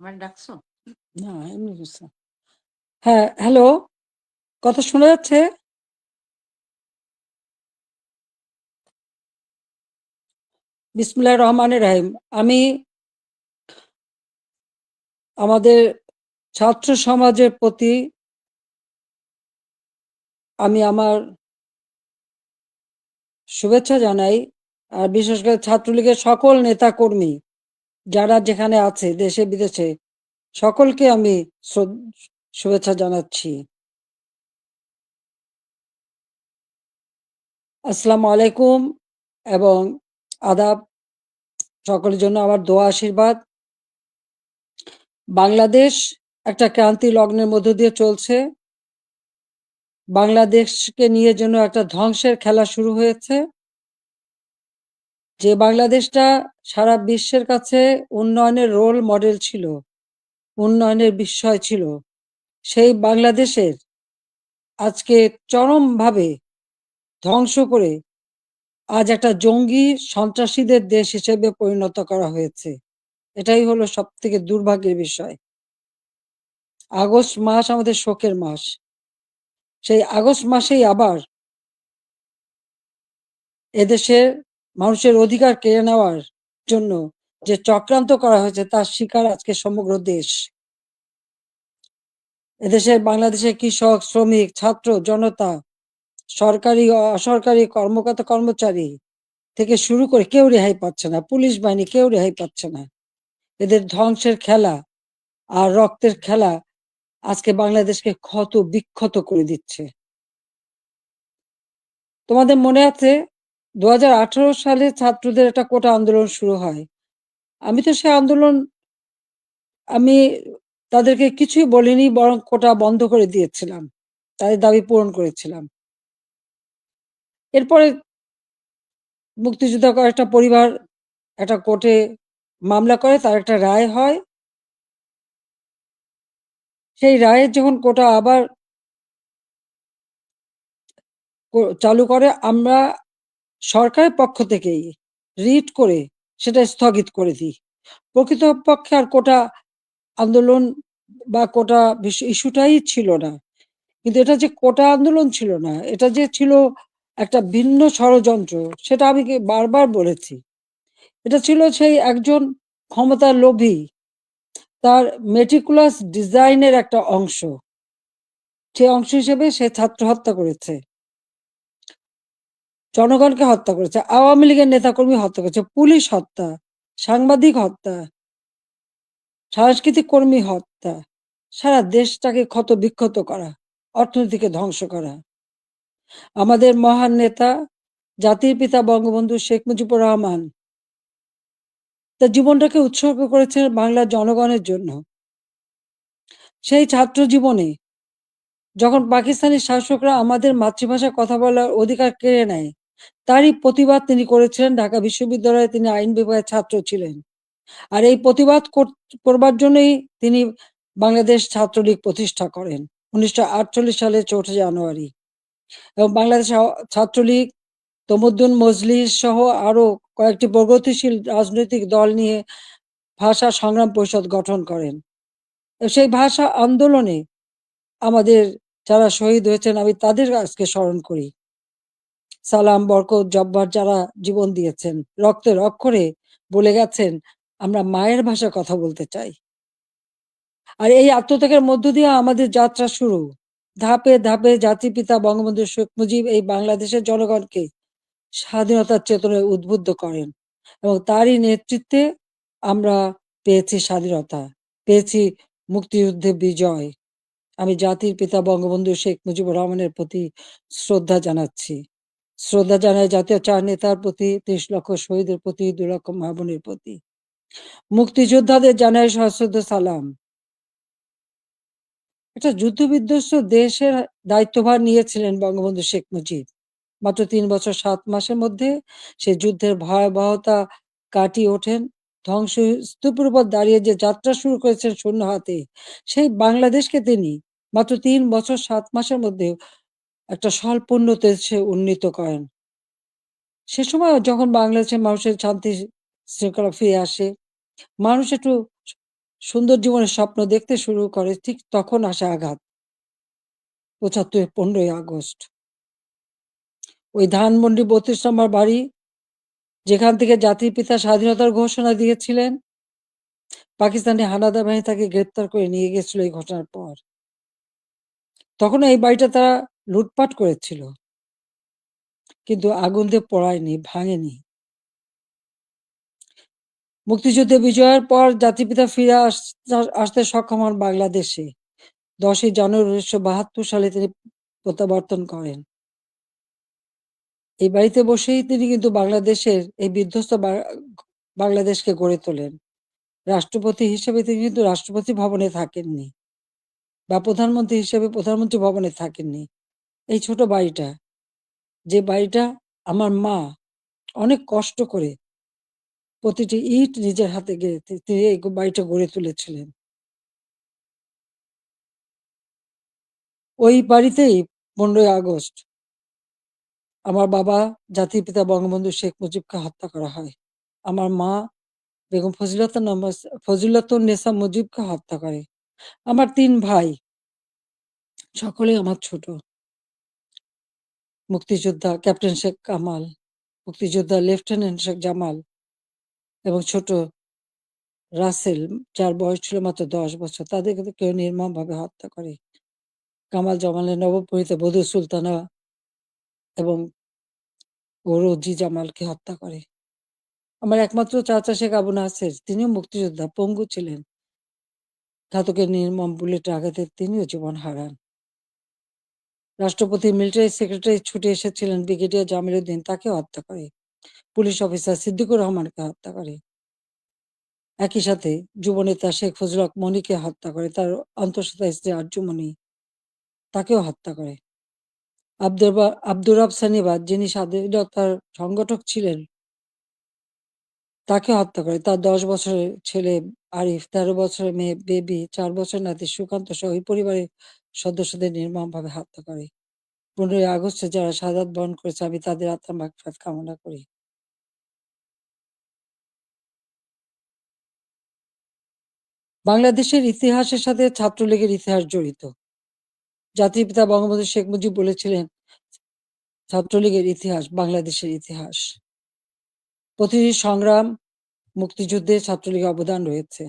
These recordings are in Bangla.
আমার ডাকছো? না, এমনি বুঝছ হ্যাঁ হ্যালো কথা শোনা যাচ্ছে? বিসমুল্লাহ রহমানের রাহিম। আমি আমাদের ছাত্র সমাজের প্রতি আমি আমার শুভেচ্ছা জানাই, আর বিশেষ করে ছাত্রলীগের সকল নেতা কর্মী যারা যেখানে আছে, দেশে, বিদেশে, সকলকে আমি শুভেচ্ছা জানাচ্ছি। আসসালামু আলাইকুম এবং আদাব। সকলের জন্য আমার দোয়া, আশীর্বাদ। বাংলাদেশ একটা ক্রান্তি লগ্নের মধ্য দিয়ে চলছে। বাংলাদেশকে নিয়ে যেন একটা ধ্বংসের খেলা শুরু হয়েছে। যে বাংলাদেশটা সারা বিশ্বের কাছে উন্নয়নের রোল মডেল ছিল, উন্নয়নের বিষয় ছিল, সেই বাংলাদেশের আজকে চরমভাবে ধ্বংস করে আজ একটা জঙ্গি সন্ত্রাসীদের দেশ হিসেবে পরিণত করা হয়েছে। এটাই হলো সব থেকে দুর্ভাগ্যের বিষয়। আগস্ট মাস আমাদের শোকের মাস। সেই আগস্ট মাসেই আবার এদেশের মানুষের অধিকার কেড়ে নেওয়ার জন্য যে চক্রান্ত করা হয়েছে, তার শিকার আজকে সমগ্র দেশ। এদেশের বাংলাদেশের কৃষক, শ্রমিক, ছাত্র, জনতা, সরকারি অসরকারি কর্মকর্তা, কর্মচারী থেকে শুরু করে কেউ রেহাই পাচ্ছে না। পুলিশ বাহিনী কেউ রেহাই পাচ্ছে না। এদের ধ্বংসের খেলা আর রক্তের খেলা আজকে বাংলাদেশকে ক্ষত বিক্ষত করে দিচ্ছে। তোমাদের মনে আছে দু হাজার আঠারো সালে ছাত্রদের একটা কোটা আন্দোলন শুরু হয়। আমি তো সে আন্দোলন, আমি তাদেরকে কিছুই বলিনি, বরং কোটা বন্ধ করে দিয়েছিলাম, তাদের দাবি পূরণ করেছিলাম। এরপরে মুক্তিযোদ্ধা একটা পরিবার একটা কোর্টে মামলা করে, তার একটা রায় হয়। সেই রায়ের যখন কোটা আবার চালু করে, আমরা সরকারের পক্ষ থেকেই রিট করে সেটা স্থগিত করে দিই। প্রকৃতপক্ষে আর কোটা আন্দোলন বা কোটা ইস্যুটাই ছিল না। কিন্তু এটা যে কোটা আন্দোলন ছিল না, এটা যে ছিল একটা ভিন্ন ষড়যন্ত্র, সেটা আমি বারবার বলেছি। এটা ছিল সেই একজন ক্ষমতার লোভী, তার মেটিকুলাস ডিজাইনের একটা অংশ। সেই অংশ হিসেবে সে ছাত্র হত্যা করেছে। জনগণকে হত্যা করেছে, আওয়ামী লীগের নেতাকর্মী হত্যা করেছে, পুলিশ হত্যা, সাংবাদিক হত্যা, সাংস্কৃতিক কর্মী হত্যা, সারা দেশটাকে ক্ষত বিক্ষত করা, অর্থনীতিকে ধ্বংস করা। আমাদের মহান নেতা, জাতির পিতা বঙ্গবন্ধু শেখ মুজিবুর রহমান, তার জীবনটাকে উৎসর্গ করেছেন বাংলার জনগণের জন্য। সেই ছাত্র জীবনে যখন পাকিস্তানি শাসকরা আমাদের মাতৃভাষায় কথা বলার অধিকার কেড়ে নেয় তারই প্রতিবাদ তিনি করেছিলেন। ঢাকা বিশ্ববিদ্যালয়ে তিনি আইন বিভাগের ছাত্র ছিলেন। আর এই প্রতিবাদ কর- করবার জন্যই তিনি বাংলাদেশ ছাত্রলীগ প্রতিষ্ঠা করেন, উনিশশো আটচল্লিশ সালে চৌঠা জানুয়ারি। এবং বাংলাদেশ ছাত্রলীগ, তমুদ্দুন মজলিস সহ আরও কয়েকটি প্রগতিশীল রাজনৈতিক দল নিয়ে ভাষা সংগ্রাম পরিষদ গঠন করেন। সেই ভাষা আন্দোলনে আমাদের যারা শহীদ হয়েছেন, আমি তাদের আজকে স্মরণ করি। সালাম, বরকত, জব্বার যারা জীবন দিয়েছেন, রক্তের অক্ষরে বলে গেছেন, আমরা মায়ের ভাষা কথা বলতে চাই। আর এই আত্মত্যাগের মধ্য দিয়ে আমাদের যাত্রা শুরু। ধাপে ধাপে জাতির পিতা বঙ্গবন্ধু শেখ মুজিব এই বাংলাদেশের জনগণকে স্বাধীনতার চেতনায় উদ্বুদ্ধ করেন এবং তারই নেতৃত্বে আমরা পেয়েছি স্বাধীনতা, পেয়েছি মুক্তিযুদ্ধে বিজয়। আমি জাতির পিতা বঙ্গবন্ধু শেখ মুজিবুর রহমানের প্রতি শ্রদ্ধা জানাচ্ছি। শ্রদ্ধা জানাই জাতীয় চার নেতার প্রতি ত্রিশ লক্ষ শহীদের প্রতি দুই লক্ষ মা বোনের প্রতি। মুক্তিযোদ্ধাদের জানাই সশ্রদ্ধ সালাম। একটা যুদ্ধ বিধ্বস্ত দেশের দায়িত্বভার নিয়েছিলেন বঙ্গবন্ধু শেখ মুজিব। মাত্র তিন বছর সাত মাসের মধ্যে সে যুদ্ধের ভয়াবহতা কাটিয়ে ওঠেন। ধ্বংস স্তূপের উপর দাঁড়িয়ে যে যাত্রা শুরু করেছেন শূন্য হাতে, সেই বাংলাদেশকে তিনি মাত্র তিন বছর সাত মাসের মধ্যে একটা স্বল্পোন্নত দেশে উন্নীত করেন সে সময় যখন বাংলাদেশের মানুষের শান্তি শৃঙ্খলা ফিরে আসে, মানুষ একটু সুন্দর জীবনের স্বপ্ন দেখতে শুরু করে, ঠিক তখন আসে আঘাত। ৭৫ ১৫ই আগস্ট। ওই ধানমন্ডি ৩২ নম্বর বাড়ি, যেখান থেকে জাতির পিতা স্বাধীনতার ঘোষণা দিয়েছিলেন, পাকিস্তানি হানাদার বাহিনী তাকে গ্রেপ্তার করে নিয়ে গেছিল এই ঘটনার পর। তখন এই বাড়িটা তারা লুটপাট করেছিল। কিন্তু আগুন দিয়ে পড়ায়নি, ভাঙেনি। মুক্তিযুদ্ধে বিজয়ের পর জাতিপিতা ফিরে আস, আসতে সক্ষম হন বাংলাদেশে। ১০ই জানুয়ারি ১৯৭২ সালে তিনি প্রত্যাবর্তন করেন। এই বাড়িতে বসেই তিনি কিন্তু বাংলাদেশের এই বিধ্বস্ত বাংলাদেশকে গড়ে তোলেন। রাষ্ট্রপতি হিসেবে তিনি কিন্তু রাষ্ট্রপতি ভবনে থাকেননি। বা প্রধানমন্ত্রী হিসেবে প্রধানমন্ত্রী ভবনে থাকেননি। এই ছোট বাড়িটা, যে বাড়িটা আমার মা অনেক কষ্ট করে প্রতিটি ইট নিজের হাতে গেড়ে তিনি এই বাড়িটা গড়ে তুলেছিলেন। ওই বাড়িতেই ১৫ই আগস্ট আমার বাবা জাতির পিতা বঙ্গবন্ধু শেখ মুজিবকে হত্যা করা হয়। আমার মা বেগম ফজিলাতুন্নেসা ফজিলাতুন্নেসা মুজিবকে হত্যা করে। আমার তিন ভাই সকলেই আমার ছোট। মুক্তিযোদ্ধা ক্যাপ্টেন শেখ কামাল, মুক্তিযোদ্ধা লেফটেন্যান্ট শেখ জামাল এবং ছোট রাসেল যার বয়স ছিল মাত্র ১০ বছর তাদেরকে কেউ নির্মমভাবে হত্যা করে। কামাল জামালের নবপরিণীতা বধূ সুলতানা এবং ও রোজি জামালকে হত্যা করে। আমার একমাত্র চাচা শেখ আবু নাসের তিনিও মুক্তিযোদ্ধা, পঙ্গু ছিলেন। ঘাতকের নির্মম বুলেটের আঘাতে তিনিও জীবন হারান। রাষ্ট্রপতি, মিলিটারি সেক্রেটারি ছুটে এসেছিলেন ব্রিগেডিয়ার জামিল উদ্দিন তাকে হত্যা করে। পুলিশ অফিসার সিদ্দিকুর রহমানকে হত্যা করে। একই সাথে যুবনেতা শেখ ফজল মনিকে হত্যা করে তার অন্তঃসত্ত্বা স্ত্রী আর্যমণি তাকেও হত্যা করে। আব্দুর আব্দুর রাব সানিবাদ, যিনি স্বাধীনতার সংগঠক ছিলেন তাকে হত্যা করে। তার দশ বছরের ছেলে আরিফ, তেরো বছরের মেয়ে বেবি, চার বছর নাতি সুকান্ত সহ ওই পরিবারের সদস্যদের নির্মমভাবে হত্যা করে। পনেরোই আগস্টে যারা সাদাত বরণ করেছে, আমি তাদের আত্মা মাগফিরাত কামনা করি। বাংলাদেশের ইতিহাসের সাথে ছাত্রলীগের ইতিহাস জড়িত। জাতির পিতা বঙ্গবন্ধু শেখ মুজিব বলেছিলেন, ছাত্রলীগের ইতিহাস বাংলাদেশের ইতিহাস। প্রতিটি সংগ্রাম মুক্তিযুদ্ধে ছাত্রলীগের অবদান রয়েছে।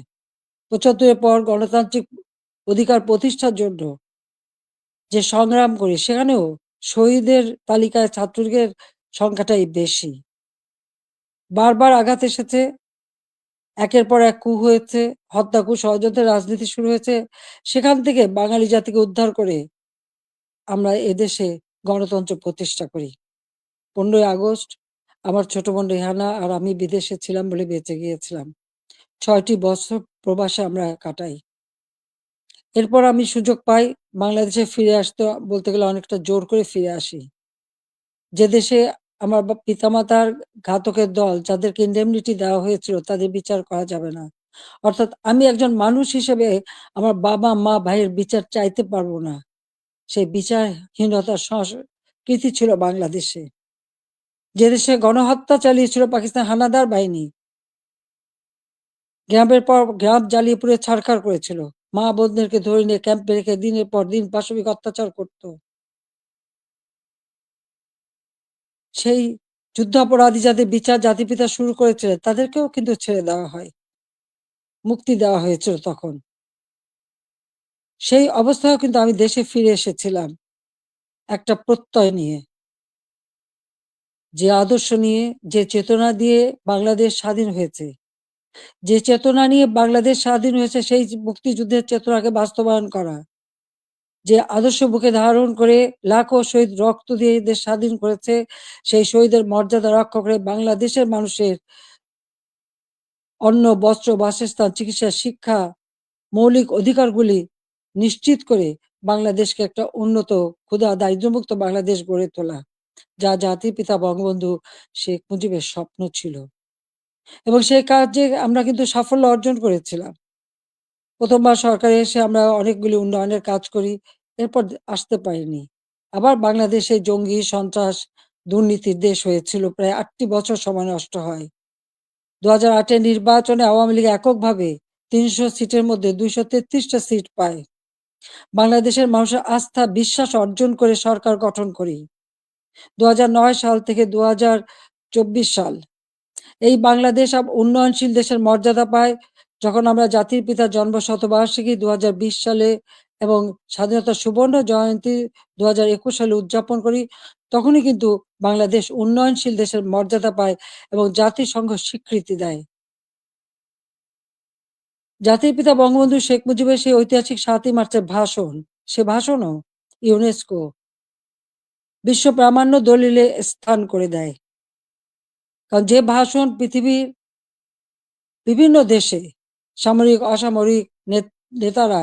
পঁচাত্তরের পর গণতান্ত্রিক অধিকার প্রতিষ্ঠার জন্য যে সংগ্রাম করি, সেখানেও শহীদের তালিকায় ছাত্রলীগের সংখ্যাটাই বেশি। বারবার আঘাত এসেছে, একের পর এক কু হয়েছে, হত্যা কু ষড়যন্ত্রের রাজনীতি শুরু হয়েছে। সেখান থেকে বাঙালি জাতিকে উদ্ধার করে আমরা এদেশে গণতন্ত্র প্রতিষ্ঠা করি। পনেরোই আগস্ট আমার ছোট বোন রেহানা আর আমি বিদেশে ছিলাম বলে বেঁচে গিয়েছিলাম। ছয়টি বছর প্রবাসে আমরা কাটাই। এরপর আমি সুযোগ পাই বাংলাদেশে ফিরে আসতে বলতে গেলে অনেকটা জোর করে ফিরে আসি। যে দেশে আমার পিতামাতার ঘাতকের দল যাদেরকে ইন্ডেমনিটি দেওয়া হয়েছিল তাদের বিচার করা যাবে না। অর্থাৎ আমি একজন মানুষ হিসেবে আমার বাবা, মা, ভাইয়ের বিচার চাইতে পারব না। সেই বিচারহীনতার সংস্কৃতি ছিল বাংলাদেশে। যে দেশে গণহত্যা চালিয়েছিল পাকিস্তান হানাদার বাহিনী, গ্রামের পর গ্রাম জ্বালিয়ে পুড়ে ছাড়খাড় করেছিল। মা বোনদেরকে ধরে নিয়ে ক্যাম্পে রেখে দিনের পর দিন পাশবিক অত্যাচার করত। সেই যুদ্ধাপরাধী যাদের বিচার জাতিপিতা শুরু করেছিল তাদেরকেও কিন্তু ছেড়ে দেওয়া হয়, মুক্তি দেওয়া হয়েছিল তখন। সেই অবস্থায় কিন্তু আমি দেশে ফিরে এসেছিলাম, একটা প্রত্যয় নিয়ে। যে আদর্শ নিয়ে, যে চেতনা দিয়ে বাংলাদেশ স্বাধীন হয়েছে। যে চেতনা নিয়ে বাংলাদেশ স্বাধীন হয়েছে, সেই মুক্তিযুদ্ধের চেতনাকে বাস্তবায়ন করা। যে আদর্শ বুকে ধারণ করে লাখো শহীদ রক্ত দিয়ে দেশ স্বাধীন করেছে, সেই শহীদের মর্যাদা রক্ষা করে বাংলাদেশের মানুষের অন্ন, বস্ত্র, বাসস্থান, চিকিৎসা, শিক্ষা, মৌলিক অধিকারগুলি নিশ্চিত করে বাংলাদেশকে একটা উন্নত, ক্ষুধা, দারিদ্র্যমুক্ত বাংলাদেশ গড়ে তোলা। যা জাতির পিতা বঙ্গবন্ধু শেখ মুজিবের স্বপ্ন ছিল এবং সেই কাজে আমরা কিন্তু সাফল্য অর্জন করেছিলাম প্রথমবার সরকারে এসে আমরা অনেকগুলি উন্নয়নের কাজ করি এরপর আসতে পারিনি আবার বাংলাদেশে জঙ্গি সন্ত্রাস দুর্নীতির দেশ হয়েছিল প্রায় আটটি বছর সময় নষ্ট হয় দু হাজার আটের নির্বাচনে আওয়ামী লীগ এককভাবে ৩০০ সিটের মধ্যে দুইশো তেত্রিশটা সিট পায়। বাংলাদেশের মানুষের আস্থা, বিশ্বাস অর্জন করে সরকার গঠন করি। ২০০৯ সাল থেকে ২০২৪ সাল এই বাংলাদেশ উন্নয়নশীল দেশের মর্যাদা পায় যখন আমরা জাতির পিতার জন্ম শতবার্ষিকী ২০২০ সালে এবং স্বাধীনতা সুবর্ণ জয়ন্তী ২০২১ সালে উদযাপন করি, তখনই কিন্তু বাংলাদেশ উন্নয়নশীল দেশের মর্যাদা পায় এবং জাতিসংঘ স্বীকৃতি দেয়। জাতির পিতা বঙ্গবন্ধু শেখ মুজিবের সেই ঐতিহাসিক সাতই মার্চের ভাষণ, সে ভাষণও ইউনেস্কো বিশ্ব প্রামাণ্য দলিলে স্থান করে দেয়। কারণ যে ভাষণ পৃথিবীর বিভিন্ন দেশে সামরিক, অসামরিক নেতারা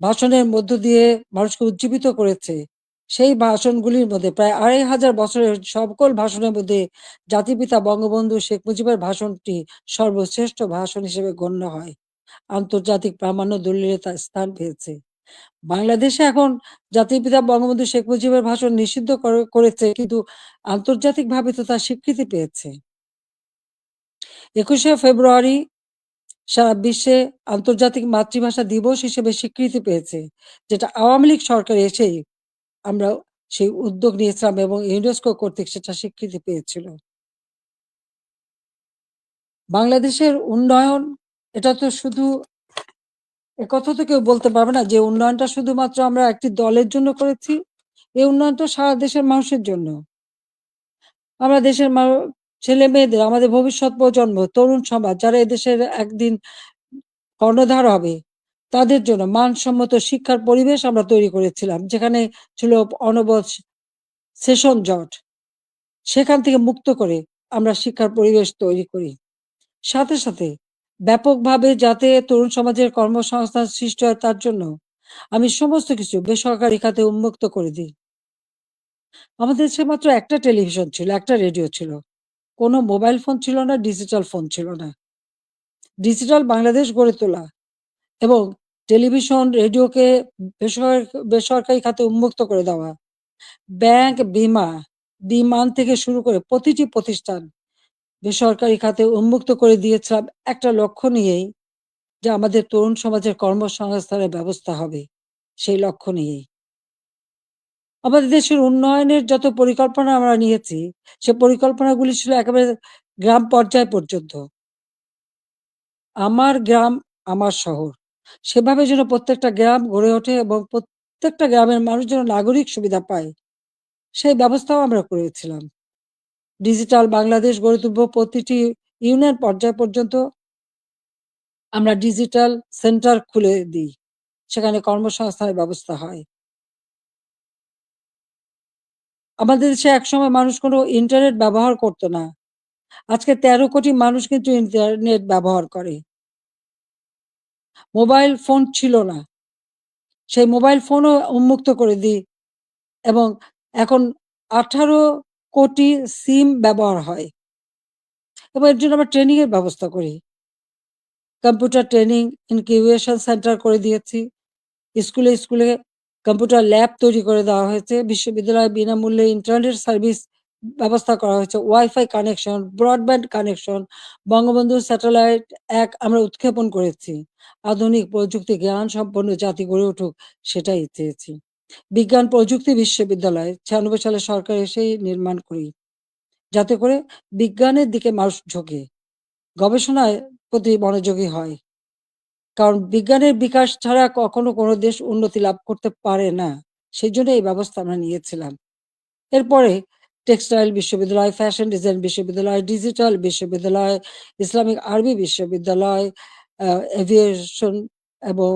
ভাষণের মধ্য দিয়ে মানুষকে উজ্জীবিত করেছে। সেই ভাষণগুলির মধ্যে প্রায় আড়াই হাজার বছরের সকল ভাষণের মধ্যে জাতিপিতা বঙ্গবন্ধু শেখ মুজিবের ভাষণটি সর্বশ্রেষ্ঠ ভাষণ হিসেবে গণ্য হয়। আন্তর্জাতিক প্রামাণ্য দলিলে তার স্থান পেয়েছে। বাংলাদেশে এখন জাতির পিতা বঙ্গবন্ধু শেখ মুজিবের ভাষণ নিষিদ্ধ করেছে, কিন্তু আন্তর্জাতিকভাবে তো তার স্বীকৃতি পেয়েছে। একুশে ফেব্রুয়ারি সারা বিশ্বে আন্তর্জাতিক মাতৃভাষা দিবস হিসেবে স্বীকৃতি পেয়েছে, যেটা আওয়ামী লীগ সরকার এসেই আমরা সেই উদ্যোগ নিয়েছিলাম এবং ইউনেস্কো কর্তৃক সেটা স্বীকৃতি পেয়েছিল বাংলাদেশের উন্নয়ন, এটা তো শুধু একথা তো কেউ বলতে পারবে না যে উন্নয়নটা শুধুমাত্র আমরা একটি দলের জন্য করেছি, এই উন্নয়নটা সারা দেশের মানুষের জন্য। আমরা দেশের ছেলে মেয়েদের, আমাদের ভবিষ্যৎ প্রজন্ম, তরুণ সমাজ, যারা এদেশের একদিন কর্ণধার হবে, তাদের জন্য মানসম্মত শিক্ষার পরিবেশ আমরা তৈরি করেছিলাম, যেখানে ছিল অনবদ সেশন জট। সেখান থেকে মুক্ত করে আমরা শিক্ষার পরিবেশ তৈরি করি। সাথে সাথে ব্যাপকভাবে যাতে তরুণ সমাজের কর্মসংস্থান সৃষ্টি হয় তার জন্য আমি সমস্ত কিছু বেসরকারি খাতে উন্মুক্ত করে দিই। আমাদের দেশে মাত্র একটা টেলিভিশন ছিল, একটা রেডিও ছিল। কোনো মোবাইল ফোন ছিল না, ডিজিটাল ফোন ছিল না। ডিজিটাল বাংলাদেশ গড়ে তোলা এবং টেলিভিশন, রেডিওকে বেসরকারি খাতে উন্মুক্ত করে দেওয়া। ব্যাংক বিমা বিমান থেকে শুরু করে প্রতিটি প্রতিষ্ঠান বেসরকারি খাতে উন্মুক্ত করে দিয়েছিলাম একটা লক্ষ্য নিয়েই যে আমাদের তরুণ সমাজের কর্মসংস্থানের ব্যবস্থা হবে, সেই লক্ষ্য নিয়েই। আমাদের দেশের উন্নয়নের যত পরিকল্পনা আমরা নিয়েছি, সে পরিকল্পনাগুলি ছিল একেবারে গ্রাম পর্যায় পর্যন্ত। আমার গ্রাম, আমার শহর, সেভাবে যেন প্রত্যেকটা গ্রাম গড়ে ওঠে এবং প্রত্যেকটা গ্রামের মানুষ যেন নাগরিক সুবিধা পায়, সেই ব্যবস্থাও আমরা করেছিলাম। ডিজিটাল বাংলাদেশ গড়ে তুলব প্রতিটি ইউনিয়ন পর্যায় পর্যন্ত। আমরা ডিজিটাল সেন্টার খুলে দিই, সেখানে কর্মসংস্থানের ব্যবস্থা হয়। আমাদের দেশে একসময় মানুষ কোনো ইন্টারনেট ব্যবহার করতো না। আজকে তেরো কোটি মানুষ কিন্তু ইন্টারনেট ব্যবহার করে। মোবাইল ফোন ছিল না। সেই মোবাইল ফোনও উন্মুক্ত করে দিই এবং এখন আঠারো কোটি সিম ব্যবহার হয়। এবং এর জন্য আমরা ট্রেনিং এর ব্যবস্থা করি। কম্পিউটার ট্রেনিং ইনকিউবেশন সেন্টার করে দিয়েছি। স্কুলে স্কুলে কম্পিউটার ল্যাব তৈরি করে দেওয়া হয়েছে। বিশ্ববিদ্যালয়ে বিনামূল্যে ইন্টারনেট সার্ভিস ব্যবস্থা করা হয়েছে। Wi-Fi connection broadband connection Bangabandhu satellite এক আমরা উৎক্ষেপণ করেছি। আধুনিক প্রযুক্তি জ্ঞান সম্পন্ন জাতি গড়ে উঠুক, সেটাই চেয়েছি। বিজ্ঞান প্রযুক্তি বিশ্ববিদ্যালয় ছিয়ানব্বই সালে সরকার এসেই নির্মাণ করি, যাতে করে বিজ্ঞানের দিকে মানুষ ঝোঁকে, গবেষণায় প্রতি মনোযোগী হয়। কারণ বিজ্ঞানের বিকাশ ছাড়া কখনো কোনো দেশ উন্নতি লাভ করতে পারে না সেই জন্য এই ব্যবস্থা আমরা নিয়েছিলাম। এরপরে টেক্সটাইল বিশ্ববিদ্যালয়, ফ্যাশন ডিজাইন বিশ্ববিদ্যালয়, ডিজিটাল বিশ্ববিদ্যালয়, ইসলামিক আরবি বিশ্ববিদ্যালয় এভিয়েশন এবং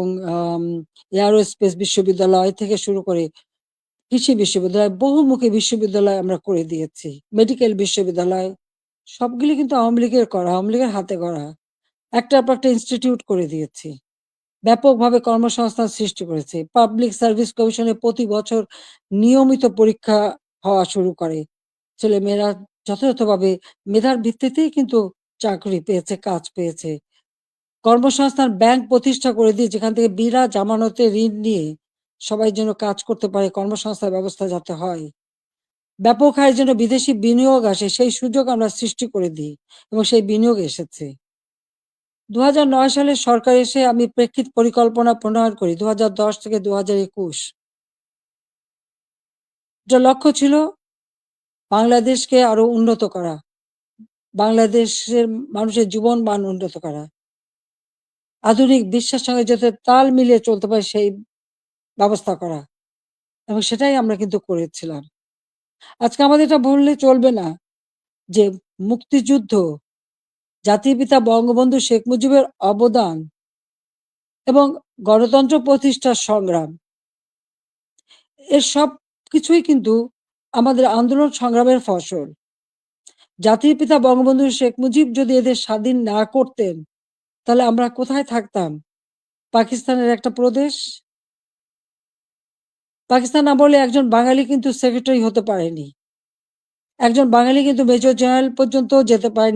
এয়ারোস্পেস বিশ্ববিদ্যালয় থেকে শুরু করে কৃষি বিশ্ববিদ্যালয়, বহুমুখী বিশ্ববিদ্যালয় আমরা করে দিয়েছি। মেডিকেল বিশ্ববিদ্যালয়, সবগুলি কিন্তু আওয়ামী লীগের করা, আওয়ামী লীগের হাতে করা একটার পর একটা ইনস্টিটিউট করে দিয়েছি। ব্যাপকভাবে কর্মসংস্থান সৃষ্টি করেছে। পাবলিক সার্ভিস কমিশনে প্রতি বছর নিয়মিত পরীক্ষা হওয়া শুরু করে। ছেলে মেয়েরা যথাযথভাবে মেধার ভিত্তিতেই কিন্তু চাকরি পেয়েছে, কাজ পেয়েছে। কর্মসংস্থান ব্যাংক প্রতিষ্ঠা করে দিয়ে যেখান থেকে বিনা জামানতে ঋণ নিয়ে সবাই যেন কাজ করতে পারে, কর্মসংস্থান ব্যবস্থা যাতে হয় ব্যাপক হারে যেন বিদেশি বিনিয়োগ আসে, সেই সুযোগ আমরা সৃষ্টি করে দিই এবং সেই বিনিয়োগ এসেছে ২০০৯ সালে সরকার এসে আমি প্রেক্ষিত পরিকল্পনা প্রণয়ন করি ২০১০ থেকে ২০২১ যার লক্ষ্য ছিল, বাংলাদেশকে আরও উন্নত করা। বাংলাদেশের মানুষের জীবন মান উন্নত করা। আধুনিক বিশ্বের সঙ্গে যাতে তাল মিলিয়ে চলতে পারে সেই ব্যবস্থা করা। এবং সেটাই আমরা কিন্তু করেছিলাম। আজকে আমাদের এটা বললে চলবে না যে মুক্তিযুদ্ধ, জাতির পিতা বঙ্গবন্ধু শেখ মুজিবের অবদান এবং গণতন্ত্র প্রতিষ্ঠার সংগ্রাম এর সবকিছুই কিন্তু আমাদের আন্দোলন সংগ্রামের ফসল। জাতির পিতা বঙ্গবন্ধু শেখ মুজিব যদি এদের স্বাধীন না করতেন, তাহলে আমরা কোথায় থাকতাম? পাকিস্তানের একটা প্রদেশ? পাকিস্তান না বলে একজন বাঙালি কিন্তু সেক্রেটারি হতে পারেনি। একজন বাঙালি কিন্তু মেজর জেনারেল পর্যন্ত যেতে পারেনি।